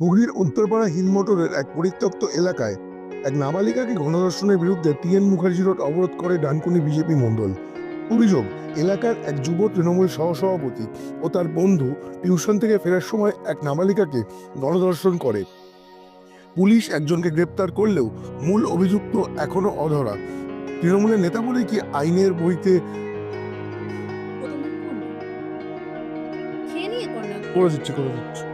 হুগলির উত্তরপাড়া হিলমোটরের এক পরিত্যক্ত এলাকায় এক নাবালিকাকে গণধর্ষণের বিরুদ্ধে টিএন মুখার্জি রোড অবরোধ করে ডানকুনি বিজেপি মণ্ডল। অভিযোগ এলাকার এক যুব তৃণমূল সহসভাপতি ও তার বন্ধু টিউশন থেকে ফেরার সময় এক নাবালিকাকে গণধর্ষণ করে। পুলিশ একজনকে গ্রেপ্তার করলেও মূল অভিযুক্ত এখনও অধরা। তৃণমূলের নেতা বলে কি আইনের বইতে করে দিচ্ছে করে দিচ্ছে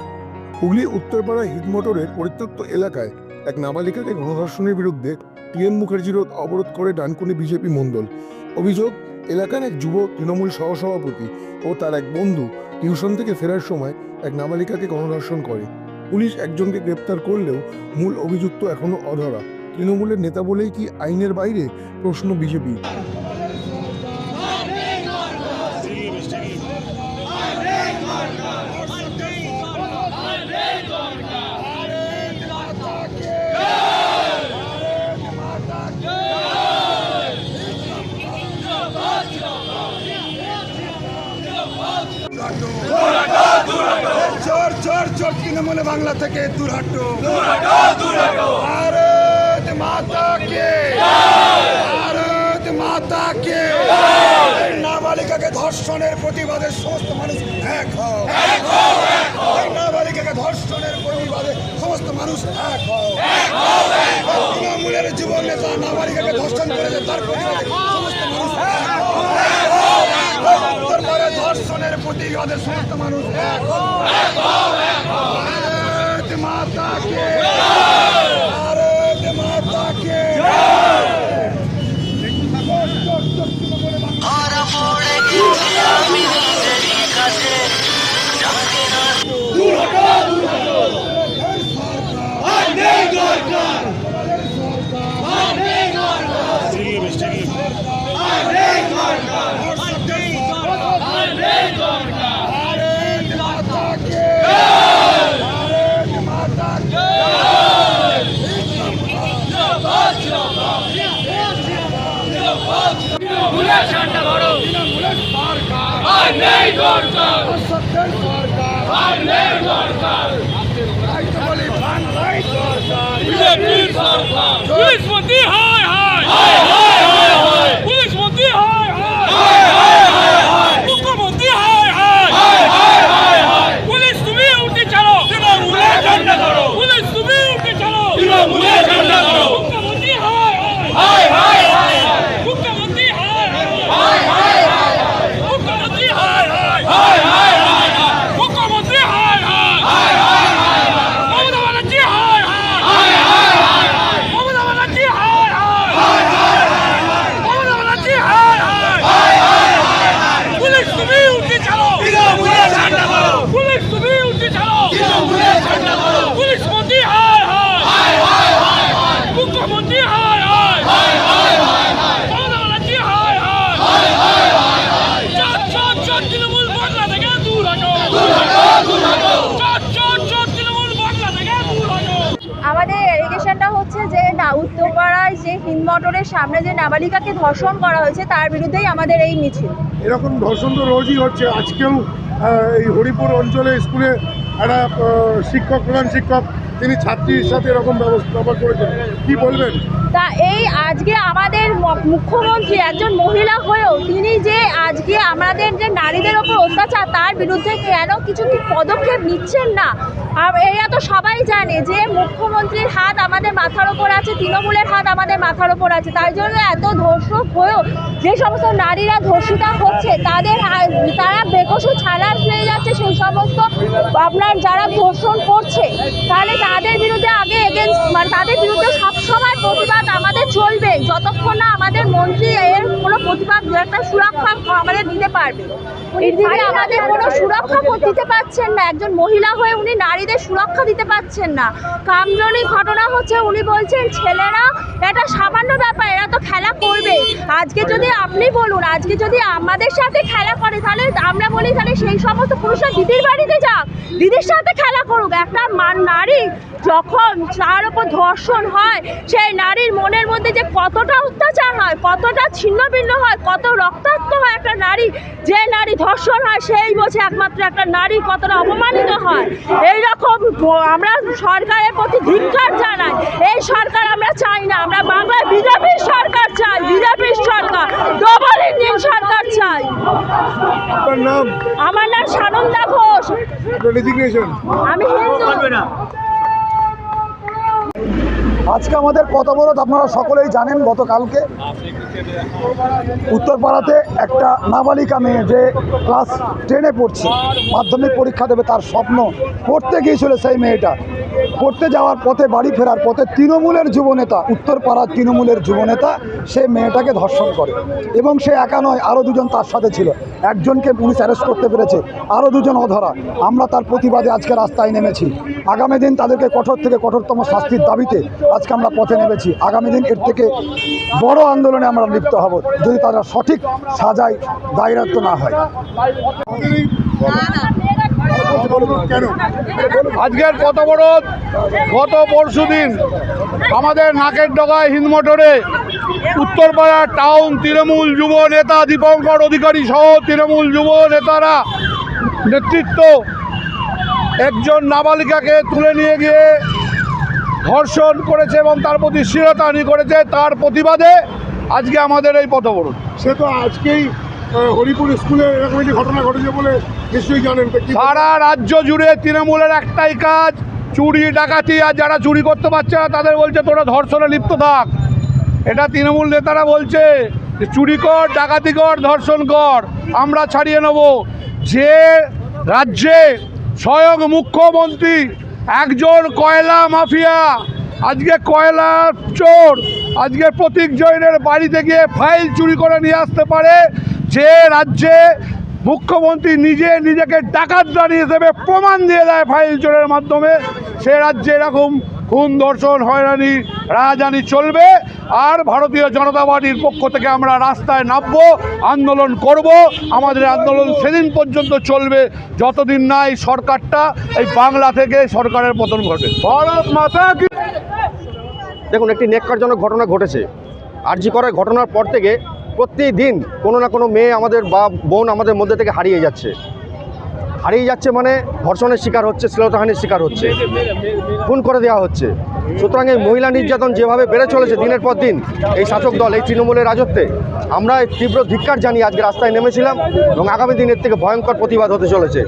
হুগলি, উত্তরপাড়া হিটমোটরের পরিত্যক্ত এলাকায় এক নাবালিকাকে গণধর্ষণের বিরুদ্ধে টিএন মুখার্জি রোড অবরোধ করে ডানকুনি বিজেপি মণ্ডল। অভিযোগ, এলাকার এক যুব তৃণমূল সহসভাপতি ও তার এক বন্ধু টিউশন থেকে ফেরার সময় এক নাবালিকাকে গণধর্ষণ করে। পুলিশ একজনকে গ্রেপ্তার করলেও মূল অভিযুক্ত এখনও অধরা। তৃণমূলের নেতা বলেই কি আইনের বাইরে প্রশ্ন বিজেপি চোর চোর চোর তৃণমূলে বাংলা থেকে দূর হাটো ভারত মাতা কে? ভারত মাতা নাবালিকাকে ধর্ষণের প্রতিবাদে সমস্ত মানুষ এক হও। নাবালিকাকে ধর্ষণের প্রতিবাদে সমস্ত মানুষ এক হও। তৃণমূলের যুব নেতা নাবালিকাকে ধর্ষণ করেছে, তার প্রতিবাদে সমস্ত মানুষ এক ধর্ষণের প্রতিবাদে সমস্ত মানুষ এক। সত্যের সরকার রাইট বলি বাংলায় সরকার পুলিশ মন্ত্রী হায় হায় পুলিশ মন্ত্রী হায় হায় মুখ্যমন্ত্রী হায় হায় পুলিশ তুমি উঠে ছাড়ো তৃণমূলে ঝান্ডা ধরো পুলিশ তুমি উঠে ছাড়ো তৃণমূলে ঝান্ডা ধরো মুখ্যমন্ত্রী হায় হায় মুখ্যমন্ত্রী হায় মুখ্যমন্ত্রী হায় মুখ্যমন্ত্রী হায় মমতা ব্যানার্জি হায় মমতা ব্যানার্জি হায় মমতা ব্যানার্জি হায় পুলিশ তুমি উঠে ছাড়ো পুলিশ তুমি উঠে ছাড়ো পুলিশ মন্ত্রী হায় মুখ্যমন্ত্রী হায় মমতা ব্যানার্জি হায় চোর চোর চোর তৃণমূল বাংলা থেকে দূর হটো চোর চোর চোর তৃণমূল বাংলা থেকে দূর হটো আমাদের এলিগেশনটা হচ্ছে যে না যে হিন্দমটরের সামনে যে নাবালিকাকে ধর্ষণ করা হয়েছে তার বিরুদ্ধেই আমাদের এই মিছিল। এরকম ধর্ষণ তো রোজই হচ্ছে। আজকেও এই হরিপুর অঞ্চলে স্কুলে একটা শিক্ষক প্রধান শিক্ষক তিনি ছাত্রীর সাথে এরকম ব্যবস্থা করেছেন। কি বলবেন? তা এই আজকে আমাদের মুখ্যমন্ত্রী একজন মহিলা হয়েও তিনি যে আজকে আমাদের যে নারীদের ওপর অত্যাচার তার বিরুদ্ধে কেন কিছু কি পদক্ষেপ নিচ্ছেন না? আর এরা তো সবাই জানে যে মুখ্যমন্ত্রীর হাত আমাদের মাথার ওপর আছে, তৃণমূলের হাত আমাদের মাথার ওপর আছে। তাই জন্য এত ধর্ষক হয়েও যে সমস্ত নারীরা ধর্ষিতা হচ্ছে, তাদের তারা বেকসু ছালার হয়ে যাচ্ছে সেই সমস্ত আপনার যারা ধর্ষণ করছে। তাহলে তাদের বিরুদ্ধে আগে এগেনস্ট মানে তাদের বিরুদ্ধে সবসময় প্রতিবাদ আমাদের চলবে, যতক্ষণ না মন্ত্রী এর কোনো প্রতিবাদ একটা সুরক্ষা আমাদের দিতে পারবে। এদিকে আমাদের কোনো সুরক্ষা দিতে পারছেন না। একজন মহিলা হয়ে উনি নারীদের সুরক্ষা দিতে পারছেন না। কামজনি ঘটনা হচ্ছে উনি বলছেন ছেলেরা এটা সামান্য ব্যাপার এরা তো খেলা করবে। আজকে যদি আপনি বলুন আজকে যদি আমাদের সাথে খেলা করে তাহলে আমরা বলি তাহলে সেই সমস্ত পুরুষরা দিদির বাড়িতে যাক। দিদির সাথে খেলা করুক। একটা মান নারী যখন তার উপর ধর্ষণ হয় সেই নারীর মনের মধ্যে যে কতটা অত্যাচার হয় কতটা ছিন্ন ভিন্ন হয় কত রক্তাক্ত হয় একটা নারী যে নারী ধর্ষণ হয় সেই বোঝে একমাত্র একটা নারী কতটা অপমানিত হয়। এই রকম আমরা সরকারের প্রতি ধিক্কার জানাই। এই সরকার আমরা চাই না। আমরা বাংলায় বিজেপির সরকার চাই বিজেপির সরকার ডবল ইঞ্জিন সরকার চাই। আমার নাম সানন্দা ঘোষ। আমি হিন্দু। আজকে আমাদের কত অবরোধ আপনারা সকলেই জানেন গতকালকে। উত্তরপাড়াতে একটা নাবালিকা মেয়ে যে ক্লাস টেনে পড়ছে, মাধ্যমিক পরীক্ষা দেবে তার স্বপ্ন, পড়তে গিয়েছিল সেই মেয়েটা। পড়তে যাওয়ার পথে, বাড়ি ফেরার পথে তৃণমূলের যুবনেতা উত্তরপাড়ার তৃণমূলের যুবনেতা, সে মেয়েটাকে ধর্ষণ করে। এবং সে একা নয় আরও দুজন তার সাথে ছিল। একজনকে পুলিশ অ্যারেস্ট করতে পেরেছে আরও দুজন অধরা। আমরা তার প্রতিবাদে আজকে রাস্তায় নেমেছি। আগামী দিন তাদেরকে কঠোর থেকে কঠোরতম শাস্তির দাবিতে আজকে আমরা পথে নেমেছি। আগামী দিন এর থেকে বড় আন্দোলনে আমরা লিপ্ত হব, যদি তারা সঠিক সাজায় দায়রাত্ম না হয়। আজকের পথ অবরোধ গত পরশু দিন আমাদের নাকের ডগায় হিন্দমোটরে উত্তরপাড়া টাউন তৃণমূল যুব নেতা দীপঙ্কর অধিকারী সহ তৃণমূল যুব নেতারা নেতৃত্ব একজন নাবালিকাকে তুলে নিয়ে গিয়ে ধর্ষণ করেছে এবং তার প্রতি শিরতানি করেছে, তার প্রতিবাদে আজকে আমাদের এই পথ অবরোধ সে তো আজকেই হরিপুর স্কুলে এরকম একটি ঘটনা ঘটেছে বলে নিশ্চয়ই জানেন সারা রাজ্য জুড়ে তৃণমূলের একটাই কাজ, চুরি, ডাকাতি, আর যারা চুরি করতে পারছে না, তাদের বলছে তোরা ধর্ষণে লিপ্ত থাক। এটা তৃণমূল নেতারা বলছে যে চুরি কর, ডাকাতি কর, ধর্ষণ কর, আমরা ছাড়িয়ে নেব। যে রাজ্যে স্বয়ং মুখ্যমন্ত্রী একজন কয়লা মাফিয়া, আজকে কয়লা চোর, আজকে প্রতীক জৈনের বাড়িতে গিয়ে ফাইল চুরি করে নিয়ে আসতে পারে যে রাজ্যে মুখ্যমন্ত্রী নিজে নিজেকে ডাকাত দাঁড়িয়ে হিসেবে প্রমাণ দিয়ে দেয় ফাইল চোরের মাধ্যমে সে রাজ্যে এরকম খুন ধর্ষণ হয়রানি রাজানি চলবে আর ভারতীয় জনতা পার্টির পক্ষ থেকে আমরা রাস্তায় নামবো আন্দোলন করব। আমাদের আন্দোলন সেদিন পর্যন্ত চলবে যতদিন না এই সরকারটা এই বাংলা থেকে সরকারের পতন ঘটে। ভারত মাতা দেখুন একটি নেককারজনক ঘটনা ঘটেছে। আরজি করার ঘটনার পর থেকে প্রতিদিন কোনো না কোনো মেয়ে আমাদের বা বোন আমাদের মধ্যে থেকে হারিয়ে যাচ্ছে। হারিয়ে যাচ্ছে মানে ধর্ষণের শিকার হচ্ছে শ্লীলতাহানির শিকার হচ্ছে। খুন করে দেওয়া হচ্ছে। সুতরাং এই মহিলা নির্যাতন যেভাবে বেড়ে চলেছে দিনের পর দিন, এই শাসক দল, এই তৃণমূলের রাজত্বে, আমরা তীব্র ধিক্কার জানিয়ে আজকে রাস্তায় নেমেছিলাম এবং আগামী দিনের থেকে ভয়ঙ্কর প্রতিবাদ হতে চলেছে।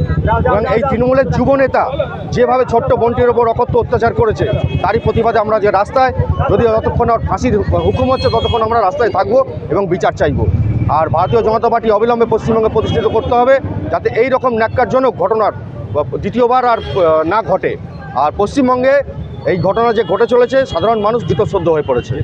এবং এই তৃণমূলের যুব নেতা যেভাবে ছোট্ট বোনটির ওপর অকথ্য অত্যাচার করেছে, তারই প্রতিবাদে আমরা যে রাস্তায় যদি যতক্ষণ আর ফাঁসির হুকুম হচ্ছে, ততক্ষণ আমরা রাস্তায় থাকব এবং বিচার চাইব। আর ভারতীয় জনতা পার্টি অবিলম্বে পশ্চিমবঙ্গে প্রতিষ্ঠিত করতে হবে, যাতে এই রকম ন্যাক্কারজনক ঘটনার দ্বিতীয়বার আর না ঘটে। আর পশ্চিমবঙ্গে এই ঘটনা যে ঘটে চলেছে সাধারণ মানুষ বিতঃসদ্য হয়ে পড়েছে।